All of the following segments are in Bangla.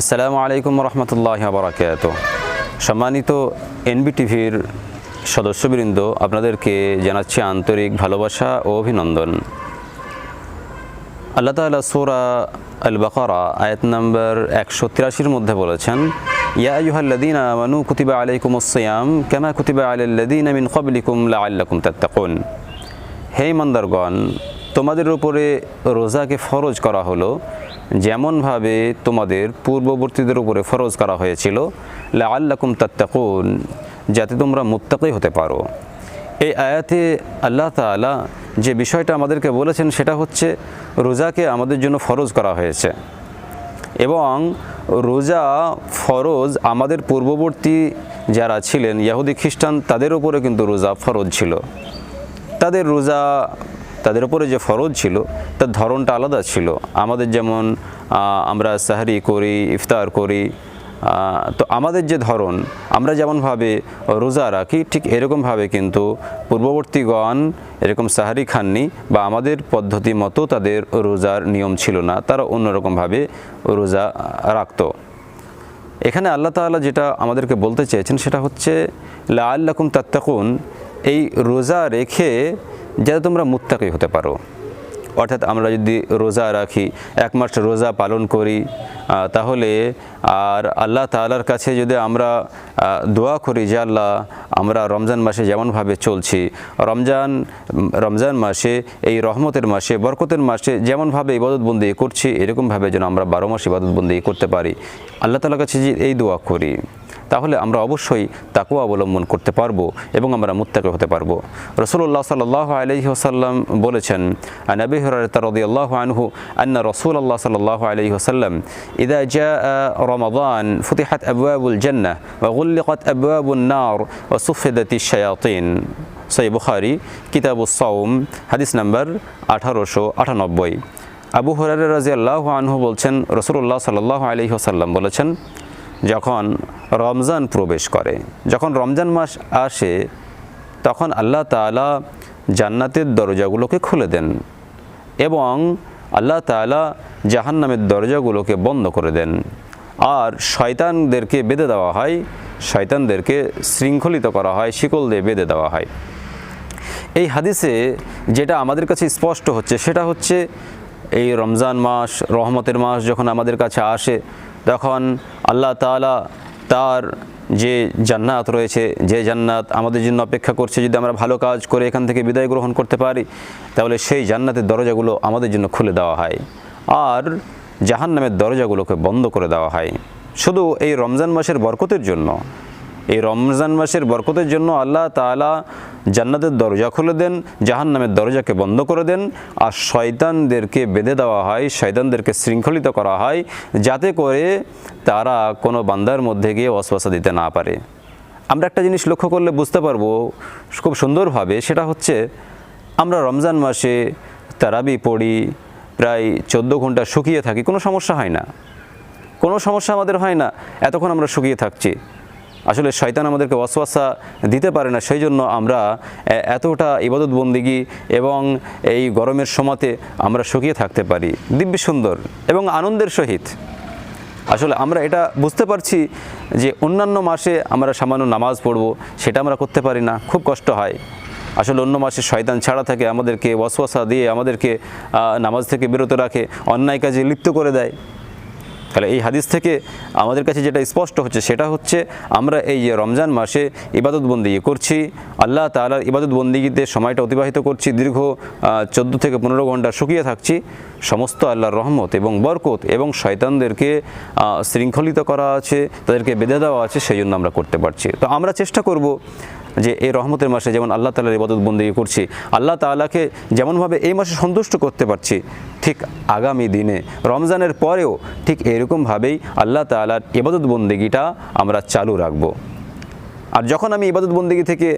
আসসালামু আলাইকুম রহমতুল্লাহ বারাকাত সম্মানিত এনবি টিভির সদস্যবৃন্দ, আপনাদেরকে জানাচ্ছি আন্তরিক ভালোবাসা ও অভিনন্দন। আল্লাহ তালা সোরা আল বাকারা আয়াত নম্বর একশো তিরাশির মধ্যে বলেছেন, ইয়া আয়ুহাল্লাদিন আমানু কুতিবা আলাইকুম সিয়াম, কেমা কুতিবা আলাল্লাদিন মিন কবলিকুম লাআল্লাকুম তাত্তাকুন। হে ইমানদারগণ তোমাদের উপরে রোজাকে ফরজ করা হলো যেমনভাবে তোমাদের পূর্ববর্তীদের উপরে ফরজ করা হয়েছিল, লাআল্লাকুম তাত্তাকুন, যাতে তোমরা মুত্তাকি হতে পারো। এই আয়াতে আল্লাহ তাআলা যে বিষয়টা আমাদেরকে বলেছেন, সেটা হচ্ছে রোজাকে আমাদের জন্য ফরজ করা হয়েছে। এবং রোজা ফরজ আমাদের পূর্ববর্তী যারা ছিলেন, ইয়াহুদি খ্রিস্টান, তাদের উপরে কিন্তু রোজা ফরজ ছিল। তাদের রোজা তাদের উপরে যে ফরজ ছিল, তার ধরনটা আলাদা ছিল। আমাদের যেমন আমরা সাহারি করি, ইফতার করি তো আমাদের যে ধরন আমরা যেমনভাবে রোজা রাখি, ঠিক এরকমভাবে কিন্তু পূর্ববর্তীগণ এরকম সাহারি খাননি বা আমাদের পদ্ধতি মতো তাদের রোজার নিয়ম ছিল না, তারা অন্যরকমভাবে রোজা রাখত। এখানে আল্লাহ তাআলা যেটা আমাদেরকে বলতে চেয়েছেন সেটা হচ্ছে লা আল্লাকুম তাত্তাকুন, এই রোজা রেখে যাতে তোমরা মুত্তাকি হতে পারো। অর্থাৎ আমরা যদি রোজা রাখি, এক মাস রোজা পালন করি তাহলে আর আল্লাহ তালার কাছে যদি আমরা দোয়া করি যে আল্লাহ, আমরা রমজান মাসে যেমনভাবে চলছি, রমজান রমজান মাসে, এই রহমতের মাসে, বরকতের মাসে যেমনভাবে ইবাদতবন্দি করছি, এরকমভাবে যেন আমরা বারো মাস ইবাদতবন্দি করতে পারি। আল্লাহ তালার কাছে যে এই দোয়া করি। তাহলে আমরা অবশ্যই তাকেও অবলম্বন করতে পারব এবং আমরা মুত্তাকে হতে পারব। রসুল্লাহ সাল্লাহ আলহি আসাল্লাম বলেছেন নবী হরতারদ্লাহ আনহু আন্না রসুল আল্লাহ সাল্লাহ আলহি আসাল্লাম ইদা জা রমাদান ফতিহাত আবুয়াবুল জন্না ওগুল্লিকত আবুয়াবুল নার ও সুফেদতি শায়াতিন। সই বুখারি, কিতাবুস সাউম হাদিস নাম্বার আঠারোশো আটানব্বই। আবু হরার রাজি আল্লাহ আনহু বলছেন রসুল্লাহ সাল্লাহ আলহি বলেছেন যখন রমজান প্রবেশ করে, যখন রমজান মাস আসে, তখন আল্লাহ তাআলা জান্নাতের দরজাগুলোকে খুলে দেন এবং আল্লাহ তাআলা জাহান্নামের দরজাগুলোকে বন্ধ করে দেন। আর শয়তানদেরকে বেঁধে দেওয়া হয়, শয়তানদেরকে শৃঙ্খলিত করা হয়, শিকল দিয়ে বেঁধে দেওয়া হয়। এই হাদিসে যেটা আমাদের কাছে স্পষ্ট হচ্ছে, সেটা হচ্ছে এই রমজান মাস, রহমতের মাস যখন আমাদের কাছে আসে, তখন আল্লাহ তাআলা তার যে জান্নাত রয়েছে, যে জান্নাত আমাদের জন্য অপেক্ষা করছে, যদি আমরা ভালো কাজ করে এখান থেকে বিদায় গ্রহণ করতে পারি, তাহলে সেই জান্নাতের দরজাগুলো আমাদের জন্য খুলে দেওয়া হয়। আর জাহান্নামের দরজাগুলোকে বন্ধ করে দেওয়া হয়। শুধু এই রমজান মাসের বরকতের জন্য, এই রমজান মাসের বরকতের জন্য আল্লাহ তাআলা জান্নাতের দরজা খুলে দেন, জাহান্নামের দরজাকে বন্ধ করে দেন আর শয়তানদেরকে বেঁধে দেওয়া হয়, শয়তানদেরকে শৃঙ্খলিত করা হয় যাতে করে তারা কোনো বান্দার মধ্যে গিয়ে অশ্বাসা দিতে না পারে। আমরা একটা জিনিস লক্ষ্য করলে বুঝতে পারব খুব সুন্দরভাবে, সেটা হচ্ছে আমরা রমজান মাসে তারাবি পড়ি, প্রায় চোদ্দ ঘণ্টা শুকিয়ে থাকি, কোনো সমস্যা হয় না। কোনো সমস্যা আমাদের হয় না, এতক্ষণ আমরা শুকিয়ে থাকছি। আসলে শয়তান আমাদেরকে অশ্বাসা দিতে পারে না সেই জন্য আমরা এতটা ইবাদত বন্দিগি এবং এই গরমের সময়তে আমরা শুকিয়ে থাকতে পারি। দিব্য সুন্দর এবং আনন্দের সহিত। আসলে আমরা এটা বুঝতে পারছি যে অন্যান্য মাসে আমরা সামান্য নামাজ পড়ব, সেটা আমরা করতে পারি না, খুব কষ্ট হয়। আসলে অন্য মাসে শয়তান ছাড়া থাকে, আমাদেরকে ওয়াসওয়াসা দিয়ে আমাদেরকে নামাজ থেকে বিরত রাখে, অন্যায় কাজে লিপ্ত করে দেয়। তাহলে এই হাদিস থেকে আমাদের কাছে যেটা স্পষ্ট হচ্ছে সেটা হচ্ছে আমরা এই রমজান মাসে ইবাদত বন্দিগি করছি, আল্লাহ তাআলার ইবাদত বন্দিগিতে সময়টা অতিবাহিত করছি, দীর্ঘ চোদ্দ থেকে পনেরো ঘণ্টা শুকিয়ে থাকছি, সমস্ত আল্লাহর রহমত এবং বরকত এবং শয়তানদেরকে শৃঙ্খলিত করা আছে, তাদেরকে বেঁধে দেওয়া আছে, সেই জন্য আমরা করতে পারছি। তো আমরা চেষ্টা করব যে এই রহমতের মাসে যেমন আল্লাহ তালার ইবাদত বন্দি করছি, আল্লাহ তালাকে যেমনভাবে এই মাসে সন্তুষ্ট করতে পারছি, ঠিক আগামী দিনে, রমজানের পরেও ঠিক এরকমভাবেই আল্লাহ তালার ইবাদত বন্দিগিটা আমরা চালু রাখব। আর যখন আমি ইবাদত বন্দিগি থেকে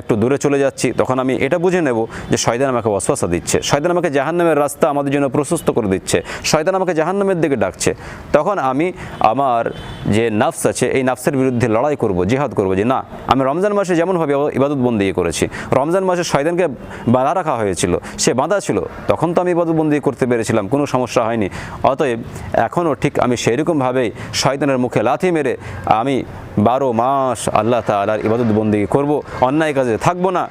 একটু দূরে চলে যাচ্ছি, তখন আমি এটা বুঝে নেব যে শয়তান আমাকে ওয়াসওয়াসা দিচ্ছে। শয়তান আমাকে জাহান্নামের রাস্তা আমাদের জন্য প্রশস্ত করে দিচ্ছে। শয়তান আমাকে জাহান্নামের দিকে ডাকছে। তখন আমি আমার যে নাফস আছে, এই নাফসের বিরুদ্ধে লড়াই করব, জিহাদ করব যে না, আমি রমজান মাসে যেমনভাবে ইবাদত বন্দি করেছি, রমজান মাসে শয়তানকে বাধা রাখা হয়েছিল, সে বাঁধা ছিল, তখন তো আমি ইবাদত বন্দি করতে পেরেছিলাম, কোনো সমস্যা হয়নি। অতএব এখনও ঠিক আমি সেইরকমভাবেই শয়তানের মুখে লাথি মেরে আমি বারো মাস আল্লাহ তালার ইবাদত বন্দি করব, অন্যায় কাজে থাকব না।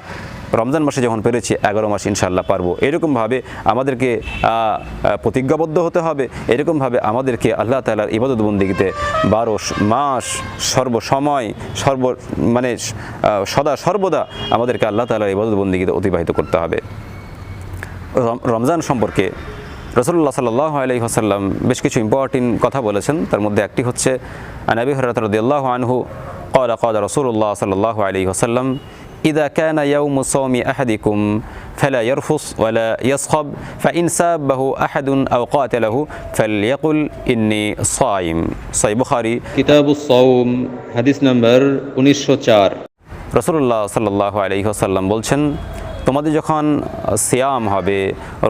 রমজান মাসে যখন পেরেছি, এগারো মাস ইনশাল্লাহ পারব। এরকমভাবে আমাদেরকে প্রতিজ্ঞাবদ্ধ হতে হবে। এরকমভাবে আমাদেরকে আল্লাহ তালার ইবাদত বন্দিগিতে বারো মাস সর্বসময়, সর্ব মানে সদা সর্বদা আমাদেরকে আল্লাহ তালার ইবাদত বন্দিগিতে অতিবাহিত করতে হবে। রম- রমজান সম্পর্কে রসুল্লাহ সাল্লাহ আলহি হাসাল্লাম বেশ কিছু ইম্পর্টেন্ট কথা বলেছেন তার মধ্যে একটি হচ্ছে নবী হরত রদিয়াল্লাহ আনহু قال قال رسول الله صلى الله عليه وسلم إذا كان يوم صوم أحدكم فلا يرفص ولا يصخب فإن سابه أحد أو قاتله فليقل إني صائم صحيح بخاري কিতাবু সৌম হাদিস নাম্বার উনিশশো চার রসুল্লাহ সাল্লাহ আলহিহাসাল্লাম বলছেন তোমাদের যখন সিয়াম হবে,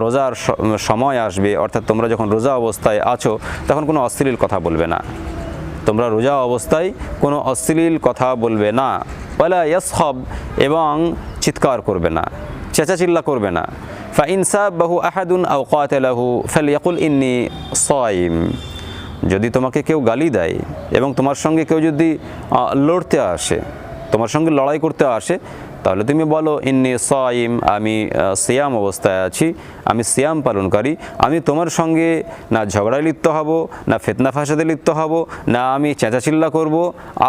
রোজার সময় আসবে, অর্থাৎ তোমরা যখন রোজা অবস্থায় আছো, তখন কোনো অশ্লীল কথা বলবে না। তোমরা রোজা অবস্থায় কোনো অশ্লীল কথা বলবে না। ওয়ালা ইয়াসহব এবং চিৎকার করবে না, চেঁচাচিল্লা করবে না। ফা ইনসাব বাহু আহাদুন আও কাতেলাহু ফেল ইয়াকুল ইন্নি সয়িম যদি তোমাকে কেউ গালি দেয়, এবং তোমার সঙ্গে কেউ যদি লড়তে আসে, তোমার সঙ্গে লড়াই করতে আসে তাহলে তুমি বলো, ইন্নি সাইম আমি সিয়াম অবস্থায় আছি, আমি সিয়াম করি আমি তোমার সঙ্গে না ঝগড়ায় লিপ্ত হব, না ফেতনা ফাসাদে লিপ্ত হব, না আমি চেঁচাচিল্লা করব,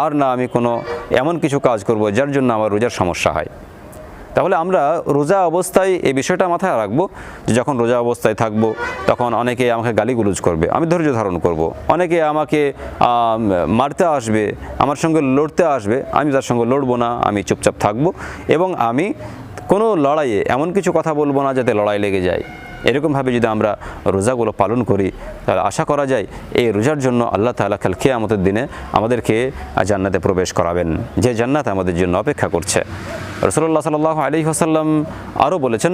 আর না আমি কোনো এমন কিছু কাজ করব যার জন্য আমার রোজার সমস্যা হয়। তাহলে আমরা রোজা অবস্থায় এই বিষয়টা মাথায় রাখব যে যখন রোজা অবস্থায় থাকব, তখন অনেকে আমাকে গালিগুলোজ করবে, আমি ধৈর্য ধারণ করব। অনেকে আমাকে মারতে আসবে, আমার সঙ্গে লড়তে আসবে, আমি তার সঙ্গে লড়বো না, আমি চুপচাপ থাকব এবং আমি কোনো লড়াইয়ে এমন কিছু কথা বলব না যাতে লড়াই লেগে যায় এরকমভাবে যদি আমরা রোজাগুলো পালন করি তাহলে আশা করা যায় এই রোজার জন্য আল্লাহ তাআলা কাল কেয়ামতের দিনে আমাদেরকে জান্নাতে প্রবেশ করাবেন যে জান্নাত আমাদের জন্য অপেক্ষা করছে রসুল্লাহ সাল্লাহ আলী হাসাল্লাম আরও বলেছেন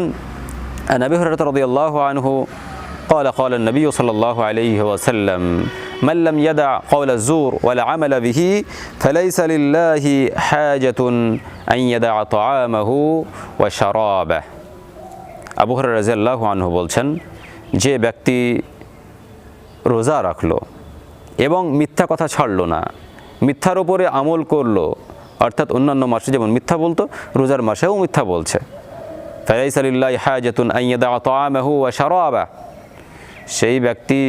নবী হরত রদিয়াল্লাহ আনহু قال قال النبي صلى الله عليه وسلم من لم يدع قول الزور ولا عمل به فليس لله حاجة أن يدع طعامه وشرابه আবু হর রাজিয়াল্লাহ আনহু বলছেন, যে ব্যক্তি রোজা রাখল এবং মিথ্যা কথা ছাড়লো না, মিথ্যার ওপরে আমল করল, অর্থাৎ অন্যান্য মাসে যেমন মিথ্যা বলতো, রোজার মাসেও মিথ্যা বলছে। ফাইস আলিল্লাহ হায়াজাতুন আইয়াদা তামাহু ওয়া শারাবা। সেই ব্যক্তি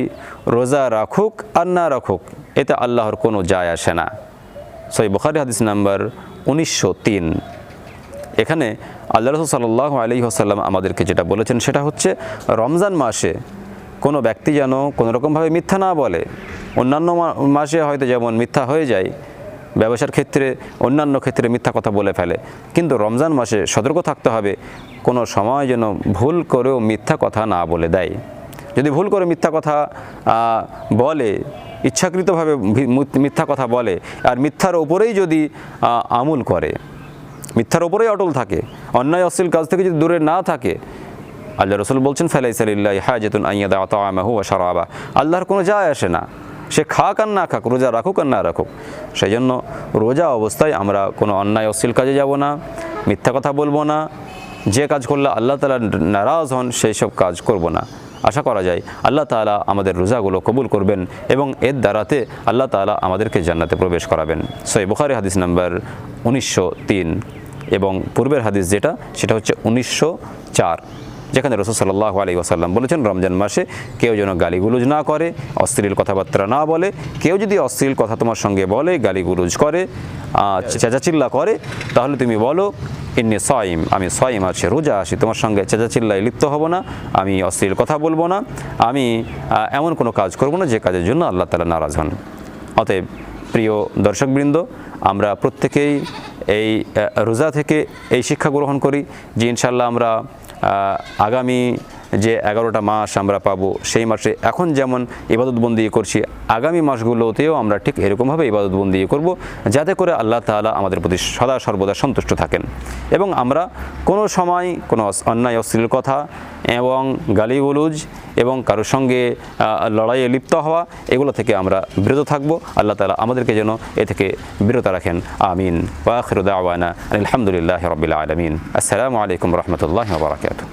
রোজা রাখুক আর না রাখুক, এতে আল্লাহর কোনো যায় আসে না। সই বুখারি হাদিস নাম্বার উনিশশো তিন। এখানে আল্লাহ রসুল সাল্লাহ আলী আসাল্লাম আমাদেরকে যেটা বলেছেন সেটা হচ্ছে, রমজান মাসে কোনো ব্যক্তি যেন কোনো রকমভাবে মিথ্যা না বলে, অন্যান্য মাসে হয়তো যেমন মিথ্যা হয়ে যায়, ব্যবসার ক্ষেত্রে অন্যান্য ক্ষেত্রে মিথ্যা কথা বলে ফেলে, কিন্তু রমজান মাসে সতর্ক থাকতে হবে, কোনো সময় যেন ভুল করেও মিথ্যা কথা না বলে দেয়। যদি ভুল করে মিথ্যা কথা বলে, ইচ্ছাকৃতভাবে মিথ্যা কথা বলে, আর মিথ্যার ওপরেই যদি আমল করে মিথ্যার ওপরেই অটল থাকে। অন্যায় অশ্লীল কাজ থেকে যদি দূরে না থাকে আল্লাহ রসুল বলছেন ফেলাইসাল্লাহ হাজেতুন আইয়াদা আতামাহু ও সারাবা আল্লাহর কোনো যায় আসে না। সে খাক আর না খাক, রোজা রাখুক আর না রাখুক। সেই জন্য রোজা অবস্থায় আমরা কোনো অন্যায় অশ্লীল কাজে যাব না, মিথ্যা কথা বলব না। যে কাজ করলে আল্লাহ তালা নারাজ হন, সেই সব কাজ করব না। আশা করা যায় আল্লাহ তাআলা আমাদের রোজাগুলো কবুল করবেন এবং এর দ্বারাতে আল্লাহ তাআলা আমাদেরকে জান্নাতে প্রবেশ করাবেন। সই বুখারি হাদিস নাম্বার উনিশশো তিন। এবং পূর্বের হাদিস যেটা, সেটা হচ্ছে উনিশশো চার, যেখানে রসুল সাল্লাহ আলী ওসাল্লাম বলেছেন, রমজান মাসে কেউ যেন গালিগুলুজ না করে, অশ্লীল কথাবার্তা না বলে, কেউ যদি অশ্লীল কথা তোমার সঙ্গে বলে, গালিগুলুজ করে চেঁচাচিল্লা করে, তাহলে তুমি বলো, ইন্নি সয়িম আমি সয়িম আছি, রোজা আসি তোমার সঙ্গে চেঁচাচিল্লায় লিপ্ত হব না, আমি অশ্লীল কথা বলব না, আমি এমন কোনো কাজ করব না, যে কাজের জন্য আল্লাহ তালা নারাজ হন। অতএব প্রিয় দর্শকবৃন্দ, আমরা প্রত্যেকেই এই রোজা থেকে এই শিক্ষা গ্রহণ করি যে ইনশাল্লাহ আমরা আগামী যে এগারোটা মাস আমরা পাবো, সেই মাসে এখন যেমন ইবাদতবন্দি করছি, আগামী মাসগুলোতেও আমরা ঠিক এরকমভাবে ইবাদতবন্দি করব, যাতে করে আল্লাহ তাআলা আমাদের প্রতি সদা সর্বদা সন্তুষ্ট থাকেন। এবং আমরা কোনো সময় কোনো অন্যায়, অশ্লীল কথা এবং গালিগুলুজ এবং কারোর সঙ্গে লড়াইয়ে লিপ্ত হওয়া, এগুলো থেকে আমরা বিরত থাকব। আল্লাহ তালা আমাদেরকে যেন এ থেকে বিরত রাখেন। আমিন। ওয়াখির দাওয়ানা আলহামদুলিল্লাহ রবিল আলমিন। আসসালামু আলাইকুম রহমতুল্লাহ বারাকাতু